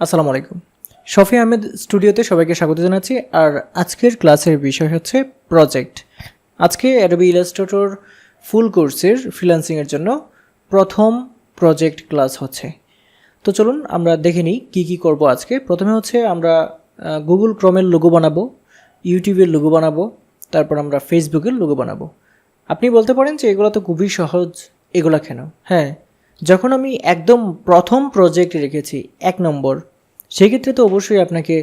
আসসালামু আলাইকুম। শফি আহমেদ স্টুডিওতে সবাইকে স্বাগত জানাচ্ছি। আর আজকের ক্লাসের বিষয় হচ্ছে প্রজেক্ট। আজকে অ্যাডোবি ইলাস্ট্রেটর ফুল কোর্সের ফ্রিল্যান্সিংয়ের জন্য প্রথম প্রজেক্ট ক্লাস হচ্ছে। তো চলুন আমরা দেখে নিই কী কী করব আজকে। প্রথমে হচ্ছে আমরা গুগল ক্রমের লোগো বানাবো ইউটিউবের লোগো বানাবো, তারপর আমরা ফেসবুকের লোগো বানাবো। আপনি বলতে পারেন যে এগুলো তো খুবই সহজ, এগুলা কেন? হ্যাঁ যখন আমি একদম প্রথম প্রজেক্ট রেখেছি এক নম্বর, সেক্ষেত্রে তো অবশ্যই আপনাকে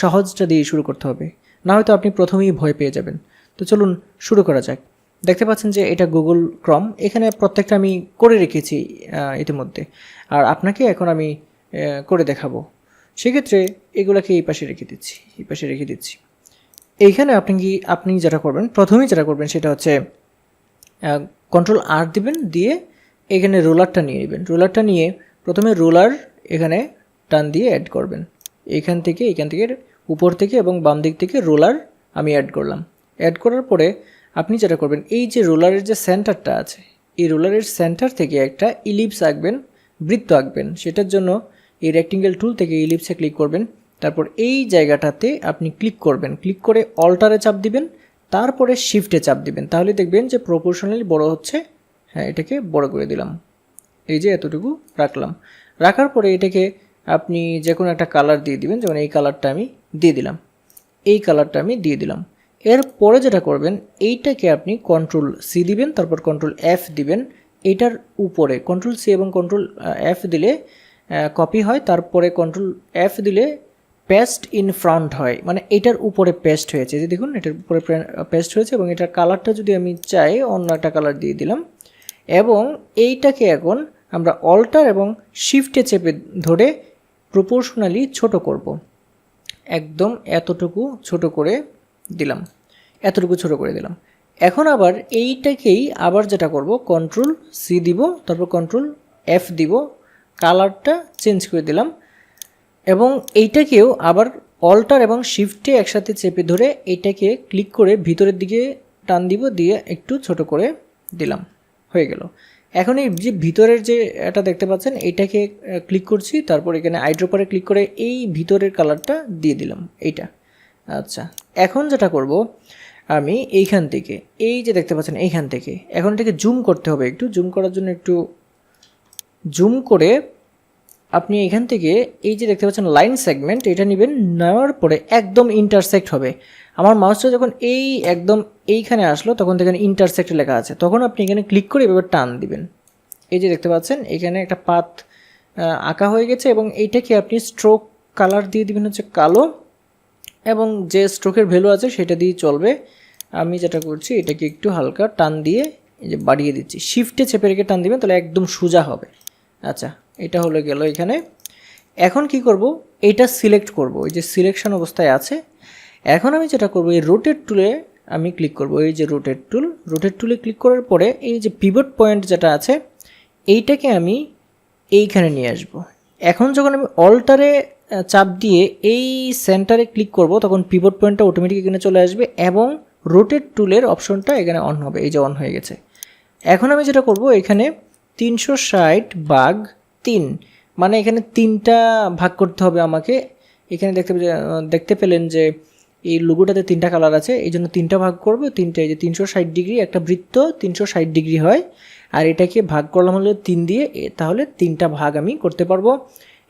সহজটা দিয়ে শুরু করতে হবে। না হয়তো আপনি প্রথমেই ভয় পেয়ে যাবেন। তো চলুন শুরু করা যাক। দেখতে পাচ্ছেন যে এটা গুগল ক্রম এখানে প্রত্যেকটা আমি করে রেখেছি ইতিমধ্যে। আর আপনাকে এখন আমি করে দেখাবো। সেক্ষেত্রে এগুলোকে এই পাশে রেখে দিচ্ছি, এই পাশে রেখে দিচ্ছি। এইখানে আপনি কি, আপনি যেটা করবেন, প্রথমেই যেটা করবেন সেটা হচ্ছে কন্ট্রোল আর দিবেন, দিয়ে এখানে রোলারটা নিয়ে নেবেন। রোলারটা নিয়ে প্রথমে রোলার এখানে টান দিয়ে অ্যাড করবেন। এখান থেকে এখান থেকে, উপর থেকে এবং বাম দিক থেকে রোলার আমি অ্যাড করলাম। অ্যাড করার পরে আপনি যেটা করবেন, এই যে রোলারের যে সেন্টারটা আছে, এই রোলারের সেন্টার থেকে একটা ইলিপস আঁকবেন, বৃত্ত আঁকবেন। সেটার জন্য এই রেক্টেঙ্গেল টুল থেকে ইলিপসে ক্লিক করবেন। তারপর এই জায়গাটাতে আপনি ক্লিক করবেন। ক্লিক করে অল্টারে চাপ দিবেন, তারপরে শিফটে চাপ দিবেন। তাহলে দেখবেন যে প্রপোর্শনালি বড় হচ্ছে হ্যাঁ এটাকে বড় করে দিলাম। এই যে এতটুকু রাখলাম। রাখার পরে এটাকে আপনি যে কোনো একটা কালার দিয়ে দিবেন, যেমন এই কালারটা আমি দিয়ে দিলাম। এই কালারটা আমি দিয়ে দিলাম। এরপরে যেটা করবেন, এইটাকে আপনি কন্ট্রোল সি দিবেন, তারপর কন্ট্রোল এফ দিবেন। এটার উপরে কন্ট্রোল সি এবং কন্ট্রোল এফ দিলে কপি হয়। তারপরে কন্ট্রোল এফ দিলে পেস্ট ইন ফ্রন্ট হয়। মানে এটার উপরে পেস্ট হয়েছে। যে দেখুন, এটার উপরে পেস্ট হয়েছে এবং এটার কালারটা যদি আমি চাই, অন্য একটা কালার দিয়ে দিলাম। এবং এইটাকে এখন আমরা অল্টার এবং শিফটে চেপে ধরে প্রপোর্শনালি ছোট করব। একদম এতটুকু ছোট করে দিলাম। এতটুকু ছোট করে দিলাম। এখন আবার এইটাকেই আবার যেটা করব কন্ট্রোল সি দিব, তারপর কন্ট্রোল এফ দিব কালারটা চেঞ্জ করে দিলাম। এবং এইটাকেও আবার অল্টার এবং শিফটে একসাথে চেপে ধরে এটাকে ক্লিক করে ভিতরের দিকে টান দিব, দিয়ে একটু ছোট করে দিলাম। হয়ে গেল। এখন এই যে ভিতরের যে এটা দেখতে পাচ্ছেন, এইটাকে ক্লিক করছি, তারপর এখানে আইড্রোপারে ক্লিক করে এই ভিতরের কালারটা দিয়ে দিলাম, এইটা। আচ্ছা এখন যেটা করব, আমি এইখান থেকে, এই যে দেখতে পাচ্ছেন এইখান থেকে, এখন এটাকে জুম করতে হবে একটু জুম করার জন্য একটু জুম করে আপনি এখান থেকে এই যে দেখতে পাচ্ছেন লাইন সেগমেন্ট এটা নেবেন, নেওয়ার পরে একদম ইন্টারসেক্ট হবে। আমার মাউসটা যখন এই একদম এইখানে আসলো, তখন দেখেন ইন্টারসেক্ট লেখা আছে। তখন আপনি এখানে ক্লিক করে এভাবে টান দিবেন। এই যে দেখতে পাচ্ছেন, এখানে একটা পাত আঁকা হয়ে গেছে এবং এইটাকে আপনি স্ট্রোক কালার দিয়ে দিবেন হচ্ছে কালো এবং যে স্ট্রোকের ভ্যালু আছে সেটা দিয়ে চলবে। আমি যেটা করছি, এটাকে একটু হালকা টান দিয়ে এই যে বাড়িয়ে দিচ্ছি। শিফটে চেপে রেখে টান দিবেন, তাহলে একদম সোজা হবে। আচ্ছা এটা হলো গেল এখানে। এখন কি করব? এইটা সিলেক্ট করব। এই যে সিলেকশন অবস্থায় আছে। এখন আমি যেটা করব, এই রোটেট টুলে আমি ক্লিক করব। এই যে রোটেট টুল রোটেট টুলে ক্লিক করার পরে এই যে পিভট পয়েন্ট যেটা আছে, এইটাকে আমি এইখানে নিয়ে আসব। এখন যখন আমি অল্টারে চাপ দিয়ে এই সেন্টারে ক্লিক করব, তখন পিভট পয়েন্টটা অটোমেটিক এখানে চলে আসবে এবং রোটেট টুলের অপশনটা এখানে অন হবে। এই যে অন হয়ে গেছে। এখন আমি যেটা করব, এখানে তিনশো ষাট বাঘ তিন। মানে এখানে তিনটা ভাগ করতে হবে আমাকে। এখানে দেখতে দেখতে পেলেন যে এই লোগোটাতে তিনটা কালার আছে। এই জন্য তিনটা ভাগ করব। তিনটা এই যে তিনশো ষাট ডিগ্রি একটা বৃত্ত তিনশো ষাট ডিগ্রি হয়। আর এটাকে ভাগ করলাম হলো তিন দিয়ে। তাহলে তিনটা ভাগ আমি করতে পারব।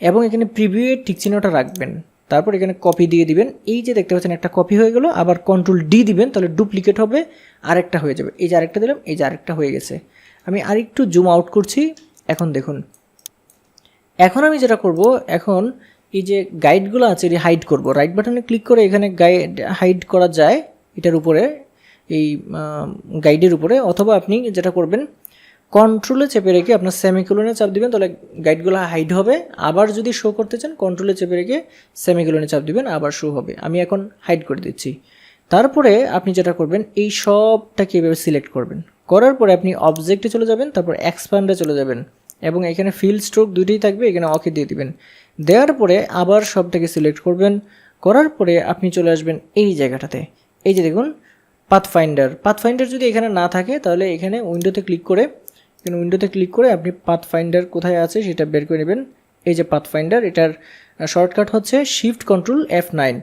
এবং এখানে প্রিভিউয়ের চিহ্নটা রাখবেন। তারপর এখানে কপি দিয়ে দিবেন। এই যে দেখতে পাচ্ছেন একটা কপি হয়ে গেল। আবার কন্ট্রোল ডি দিবেন, তাহলে ডুপ্লিকেট হবে। আরেকটা হয়ে যাবে। এই যে আরেকটা দিলাম, এই যে আরেকটা হয়ে গেছে। আমি আরেকটু জুম আউট করছি। এখন দেখুন। এখন আমি যেটা করব, এখন এই যে গাইডগুলো আছে এটি হাইড করব রাইট বাটনে ক্লিক করে এখানে গাইড হাইড করা যায়, এটার উপরে, এই গাইডের উপরে, অথবা আপনি যেটা করবেন কন্ট্রোলে চেপে রেখে আপনার সেমিকুলনে চাপ দিবেন, তাহলে গাইডগুলো হাইড হবে, আবার যদি শো করতে চান কন্ট্রোলে চেপে রেখে সেমিকুলনে চাপ দিবেন, আবার শো হবে। আমি এখন হাইড করে দিচ্ছি। তারপরে আপনি যেটা করবেন, এই সবটাকে এভাবে সিলেক্ট করবেন। করার পরে আপনি অবজেক্টে চলে যাবেন, তারপর এক্সপান্ডে চলে যাবেন। এবং এখানে ফিল স্ট্রোক দুইটাই থাকবে, এখানে অকে দিয়ে দিবেন। দেওয়ার পরে আবার সবটাকে সিলেক্ট করবেন। করার পরে আপনি চলে আসবেন এই জায়গাটাতে। এই যে দেখুন পাথফাইন্ডার পাথফাইন্ডার যদি এখানে না থাকে, তাহলে এখানে উইন্ডোতে ক্লিক করে, এখানে উইন্ডোতে ক্লিক করে আপনি পাথফাইন্ডার কোথায় আছে সেটা বের করে নেবেন। এই যে পাথফাইন্ডার এটার শর্টকাট হচ্ছে শিফট কন্ট্রোল এফ নাইন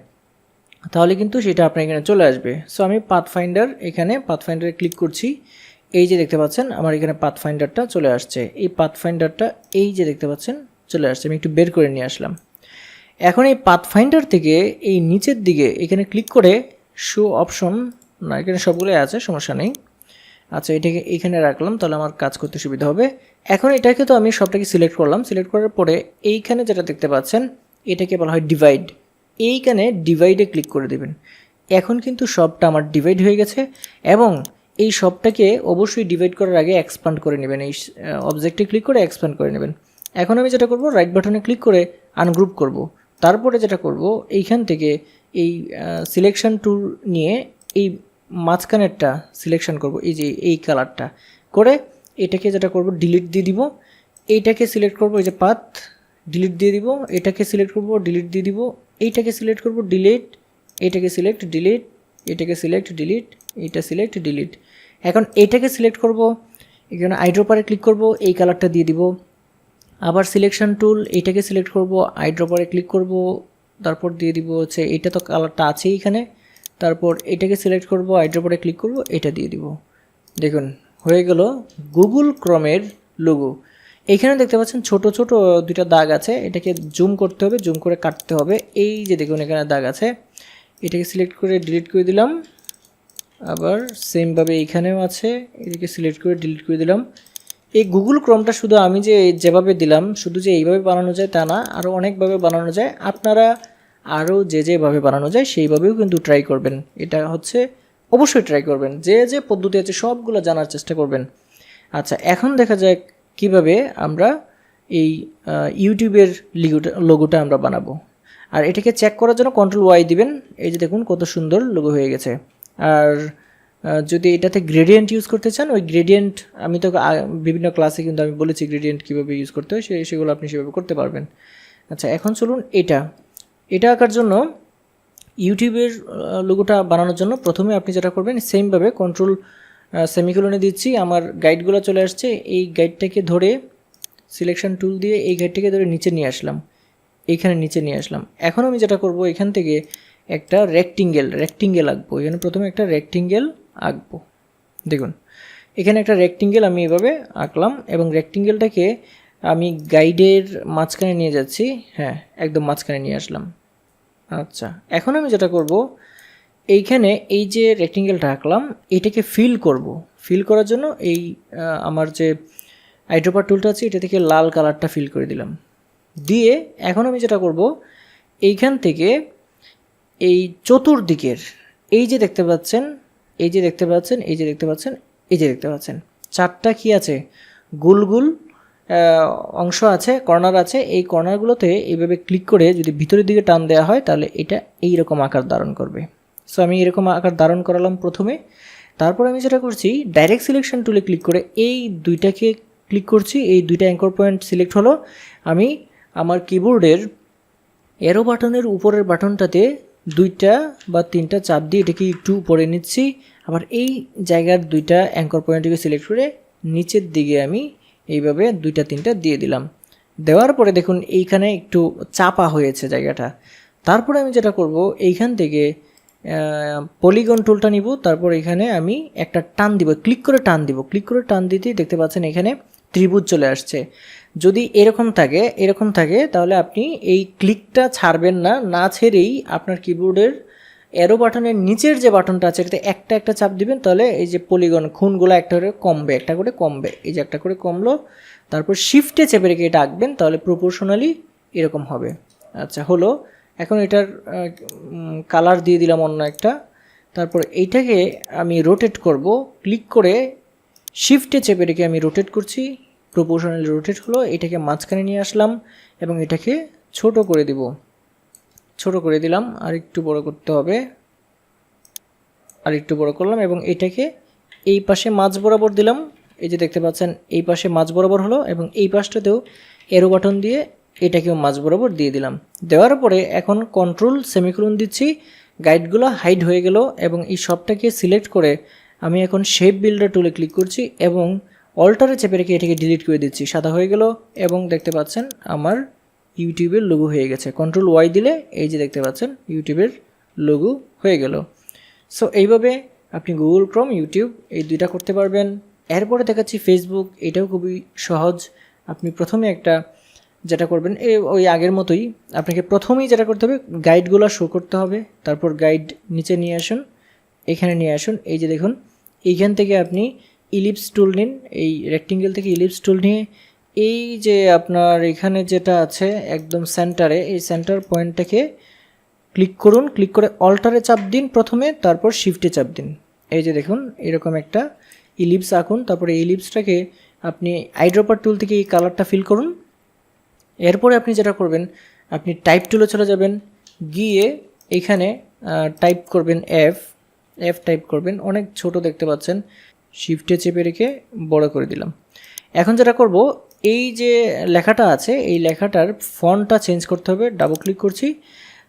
তাহলে কিন্তু সেটা আপনার এখানে চলে আসবে। সো আমি পাথফাইন্ডার এখানে পাথফাইন্ডারে ক্লিক করছি। এই যে দেখতে পাচ্ছেন, আমার এখানে পাথফাইন্ডারটা চলে আসছে। এই পাথফাইন্ডারটা এই যে দেখতে পাচ্ছেন, চলে আসছে। আমি একটু বের করে নিয়ে আসলাম। এখন এই পাথফাইন্ডার থেকে এই নিচের দিকে এখানে ক্লিক করে শো অপশন না, এখানে সবগুলোই আছে, সমস্যা নেই। আচ্ছা এটাকে এখানে রাখলাম, তাহলে আমার কাজ করতে সুবিধা হবে। এখন এটাকে তো আমি সবটাকে সিলেক্ট করলাম। সিলেক্ট করার পরে এইখানে যেটা দেখতে পাচ্ছেন, এটাকে বলা হয় ডিভাইড এইখানে ডিভাইডে ক্লিক করে দেবেন। এখন কিন্তু সবটা আমার ডিভাইড হয়ে গেছে এবং এই সবটাকে অবশ্যই ডিভাইড করার আগে এক্সপান্ড করে নেবেন। এই অবজেক্টে ক্লিক করে এক্সপান্ড করে নেবেন। এখন আমি যেটা করব রাইট বাটনে ক্লিক করে আনগ্রুপ করব। তারপরে যেটা করব, এইখান থেকে এই সিলেকশন টুল নিয়ে এই মাঝখানেরটা সিলেকশন করব, এই যে এই কালারটা করে এটাকে যেটা করব ডিলিট দিয়ে দিব। এইটাকে সিলেক্ট করব, এই যে পাত ডিলিট দিয়ে দিব। এটাকে সিলেক্ট করব ডিলিট দিয়ে দিব। এইটাকে সিলেক্ট করব ডিলিট এইটাকে সিলেক্ট ডিলিট এটাকে সিলেক্ট ডিলিট এইটা সিলেক্ট ডিলিট এখন এটাকে সিলেক্ট করব, এখানে আইড্রোপারে ক্লিক করব, এই কালারটা দিয়ে দিব। আবার সিলেকশন টুল এটাকে সিলেক্ট করব আইড্রপারে ক্লিক করব, তারপর দিয়ে দিব হচ্ছে, এটা তো কালারটা আছেই এখানে। তারপর এটাকে সিলেক্ট করব আইড্রপারে ক্লিক করব, এটা দিয়ে দিব। দেখুন, হয়ে গেল গুগল ক্রমের লোগো এখানে দেখতে পাচ্ছেন ছোট ছোট দুইটা দাগ আছে, এটাকে জুম করতে হবে জুম করে কাটতে হবে। এই যে দেখুন, এখানে দাগ আছে। এটাকে সিলেক্ট করে ডিলিট করে দিলাম। আবার সেমভাবে এইখানেও আছে, এটাকে সিলেক্ট করে ডিলিট করে দিলাম। এই গুগল ক্রমটা শুধু আমি যে যেভাবে দিলাম, শুধু যে এইভাবে বানানো যায় তা না আরও অনেকভাবে বানানো যায়। আপনারা আরও যে যেভাবে বানানো যায়, সেইভাবেও কিন্তু ট্রাই করবেন। এটা হচ্ছে অবশ্যই ট্রাই করবেন। যে যে পদ্ধতি আছে, সবগুলো জানার চেষ্টা করবেন। আচ্ছা এখন দেখা যায় কীভাবে আমরা এই ইউটিউবের লিগোটা লোগোটা আমরা বানাবো। আর এটাকে চেক করার জন্য কন্ট্রোল ওয়াই দিবেন। এই যে দেখুন, কত সুন্দর লোগো হয়ে গেছে। আর যদি এটাতে গ্রেডিয়েন্ট ইউজ করতে চান, ওই গ্রেডিয়েন্ট আমি তো বিভিন্ন ক্লাসে কিন্তু আমি বলেছি গ্রেডিয়েন্ট কীভাবে ইউজ করতে হয় সেগুলো আপনি সেভাবে করতে পারবেন। আচ্ছা এখন চলুন এটা। এটা আঁকার জন্য ইউটিউবের লোগোটা বানানোর জন্য প্রথমে আপনি যেটা করবেন সেমভাবে কন্ট্রোল সেমিকোলনে দিচ্ছি। আমার গাইডগুলো চলে আসছে। এই গাইডটাকে ধরে সিলেকশন টুল দিয়ে এই গাইডটাকে ধরে নিচে নিয়ে আসলাম। এইখানে নিচে নিয়ে আসলাম। এখন আমি যেটা করব, এখান থেকে একটা রেক্টিঙ্গেল রেক্টিঙ্গেল আঁকবো। এখানে প্রথমে একটা রেক্টিঙ্গেল আঁকবো। দেখুন, এখানে একটা রেক্টিঙ্গেল আমি এভাবে আঁকলাম এবং রেক্টিঙ্গেলটাকে আমি গাইডের মাঝখানে নিয়ে যাচ্ছি। হ্যাঁ একদম মাঝখানে নিয়ে আসলাম। আচ্ছা এখন আমি যেটা করব, এইখানে এই যে রেক্টিঙ্গেলটা আঁকলাম, এটাকে ফিল করব। ফিল করার জন্য এই আমার যে আইড্রোপার টুলটা আছে, এটা থেকে লাল কালারটা ফিল করে দিলাম। দিয়ে এখন আমি যেটা করব, এইখান থেকে এই চতুর্দিকের, এই যে দেখতে পাচ্ছেন, এই যে দেখতে পাচ্ছেন, এই যে দেখতে পাচ্ছেন, এই যে দেখতে পাচ্ছেন, চারটা কি আছে? গোল গোল অংশ আছে, কর্নার আছে, এই কর্নারগুলোতে এইভাবে ক্লিক করে যদি ভিতরের দিকে টান দেওয়া হয়, তাহলে এটা এই রকম আকার ধারণ করবে। সো আমি এরকম আকার ধারণ করালাম প্রথমে। তারপর আমি যেটা করছি ডাইরেক্ট সিলেকশন টুলে ক্লিক করে এই দুইটাকে ক্লিক করছি, এই দুইটা অ্যাঙ্কর পয়েন্ট সিলেক্ট হলো। আমি আমার কিবোর্ডের এরো বাটনের উপরের বাটনটাতে দুইটা বা তিনটা চাপ দিয়ে এটাকে একটু উপরে নিচ্ছি। আবার এই জায়গার দুইটা অ্যাঙ্কর পয়েন্টকে সিলেক্ট করে নিচের দিকে আমি এইভাবে দুইটা, তিনটা দিয়ে দিলাম। দেওয়ার পরে দেখুন এইখানে একটু চাপা হয়েছে জায়গাটা। তারপরে আমি যেটা করব, এইখান থেকে পলিগন টুলটা নিব। তারপর এখানে আমি একটা টান দিব ক্লিক করে টান দিব। ক্লিক করে টান দিতেই দেখতে পাচ্ছেন এখানে ত্রিভুজ চলে আসছে। যদি এরকম থাকে এরকম থাকে, তাহলে আপনি এই ক্লিকটা ছাড়বেন না। না ছেড়েই আপনার কিবোর্ডের অ্যারো বাটনের নিচের যে বাটনটা আছে, এটাতে একটা একটা চাপ দিবেন, তাহলে এই যে পলিগন খুনগুলো একটা করে কমবে, একটা করে কমবে। এই যে একটা করে কমলো, তারপর শিফটে চেপে রেখে এটা আঁকবেন তাহলে প্রপোর্শনালি এরকম হবে। আচ্ছা হলো। এখন এটার কালার দিয়ে দিলাম অন্য একটা। তারপর এইটাকে আমি রোটেট করব। ক্লিক করে শিফটে চেপে রেখে আমি রোটেট করছি। প্রপোর্শনালি রোটেট হলো, এটাকে মাঝখানে নিয়ে আসলাম এবং এটাকে ছোট করে দিব। ছোট করে দিলাম আর একটু বড় করতে হবে। আর একটু বড় করলাম এবং এটাকে এই পাশে মাঝ বরাবর দিলাম। এই যে দেখতে পাচ্ছেন, এই পাশে মাঝ বরাবর হলো এবং এই পাশটাতেও এরো বাটন দিয়ে এটাকেও মাঝ বরাবর দিয়ে দিলাম। দেওয়ার পরে এখন কন্ট্রোল সেমিকোলন দিচ্ছি। গাইডগুলো হাইড হয়ে গেল এবং এই সবটাকে সিলেক্ট করে আমি এখন শেপ বিল্ডার টুলে ক্লিক করছি এবং অল্টারে চেপে রেখে এটাকে ডিলিট করে দিচ্ছি। সাদা হয়ে গেল এবং দেখতে পাচ্ছেন আমার ইউটিউবের লোগো হয়ে গেছে। কন্ট্রোল ওয়াই দিলে এই যে দেখতে পাচ্ছেন ইউটিউবের লোগো হয়ে গেল। সো এইভাবে আপনি গুগল ক্রোম ইউটিউব এই দুইটা করতে পারবেন। এরপরে দেখাচ্ছি ফেসবুক এটাও খুবই সহজ। আপনি প্রথমে একটা যেটা করবেন, এ ওই আগের মতোই আপনাকে প্রথমেই যেটা করতে হবে গাইডগুলো শো করতে হবে। তারপর গাইড নিচে নিয়ে আসুন, এখানে নিয়ে আসুন। এই যে দেখুন এইখান থেকে আপনি ইলিপস টুল নিন, এই রেক্টেঙ্গেল থেকে ইলিপস টুল নিয়ে এই যে আপনার এখানে যেটা আছে একদম সেন্টারে এই সেন্টার পয়েন্টটাকে ক্লিক করুন ক্লিক করে অল্টারে চাপ দিন প্রথমে, তারপর শিফটে চাপ দিন। এই যে দেখুন, এরকম একটা ইলিপস আঁকুন, তারপরে ইলিপসটাকে আপনি আইড্রপার টুল থেকে এই কালারটা ফিল করুন। এরপরে আপনি যেটা করবেন, আপনি টাইপ টুলে চলে যাবেন, গিয়ে এখানে টাইপ করবেন এফ এফ টাইপ করবেন। অনেক ছোট দেখতে পাচ্ছেন। শিফটে চেপে রেখে বড় করে দিলাম। এখন যেটা করব, এই যে লেখাটা আছে, এই লেখাটার ফন্টটা চেঞ্জ করতে হবে। ডাবল ক্লিক করছি।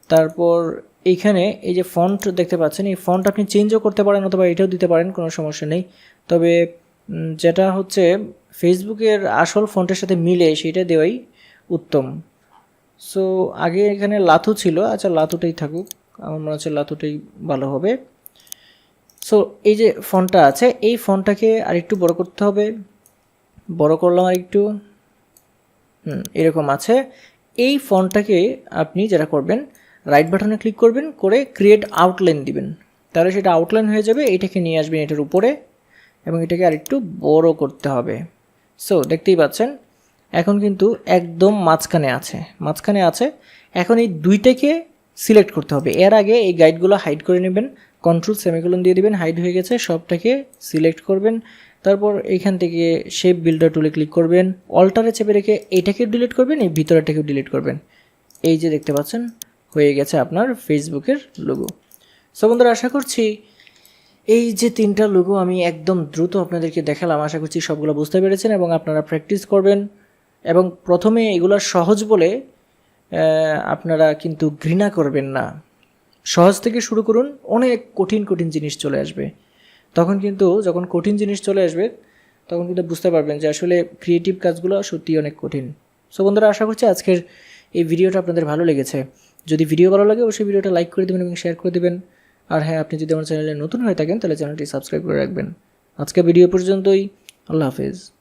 তারপর এইখানে এই যে ফন্ট দেখতে পাচ্ছেন, এই ফন্ট আপনি চেঞ্জও করতে পারেন অথবা এটাও দিতে পারেন, কোনো সমস্যা নেই। তবে যেটা হচ্ছে ফেসবুকের আসল ফন্টের সাথে মিলে সেটা দেওয়াই উত্তম। সো আগে এখানে লাথু ছিল। আচ্ছা লাথুটাই থাকুক। আমার মনে হচ্ছে লাথুটাই ভালো হবে। সো এই যে ফোনটা আছে, এই ফন্টটাকে আরেকটু বড় করতে হবে। বড় করলাম আরেকটু। হুম, এরকম আছে। এই ফন্টটাকে আপনি যেটা করবেন রাইট বাটনে ক্লিক করবেন, করে ক্রিয়েট আউটলাইন দিবেন। তাহলে সেটা আউটলাইন হয়ে যাবে এটাকে নিয়ে আসবেন এটার উপরে, এবং এটাকে আরেকটু বড় করতে হবে। সো দেখতেই পাচ্ছেন, এখন কিন্তু একদম মাঝখানে আছে মাঝখানে আছে। এখন এই দুইটাকে সিলেক্ট করতে হবে। এর আগে এই গাইডগুলো হাইড করে নেবেন কন্ট্রোল সেমিকোলন দিয়ে দিবেন হাইড হয়ে গেছে, সবটাকে সিলেক্ট করবেন। তারপর এইখান থেকে শেপ বিল্ডার টুলে ক্লিক করবেন। অল্টারে চেপে রেখে এইটাকে ডিলিট করবেন, এই ভিতরেরটাকেও ডিলিট করবেন। এই যে দেখতে পাচ্ছেন, হয়ে গেছে আপনার ফেসবুকের লোগো সো বন্ধুরা, আশা করছি এই যে তিনটা লোগো আমি একদম দ্রুত আপনাদেরকে দেখালাম। আশা করছি সবগুলো বুঝতে পেরেছেন এবং আপনারা প্র্যাকটিস করবেন। এবং প্রথমে এগুলো সহজ বলে আপনারা কিন্তু ঘৃণা করবেন না। সহজ থেকে শুরু করুন, অনেক কঠিন কঠিন জিনিস চলে আসবে। তখন কিন্তু যখন কঠিন জিনিস চলে আসবে, তখন কিন্তু বুঝতে পারবেন যে আসলে ক্রিয়েটিভ কাজগুলো সত্যি অনেক কঠিন। সো বন্ধুরা, আশা করছি আজকের এই ভিডিওটা আপনাদের ভালো লেগেছে। যদি ভিডিও ভালো লাগে, অবশ্যই ভিডিওটা লাইক করে দেবেন এবং শেয়ার করে দেবেন। আর হ্যাঁ আপনি যদি আমার চ্যানেলে নতুন হয়ে থাকেন, তাহলে চ্যানেলটি সাবস্ক্রাইব করে রাখবেন। আজকে ভিডিও পর্যন্তই। আল্লাহ হাফেজ।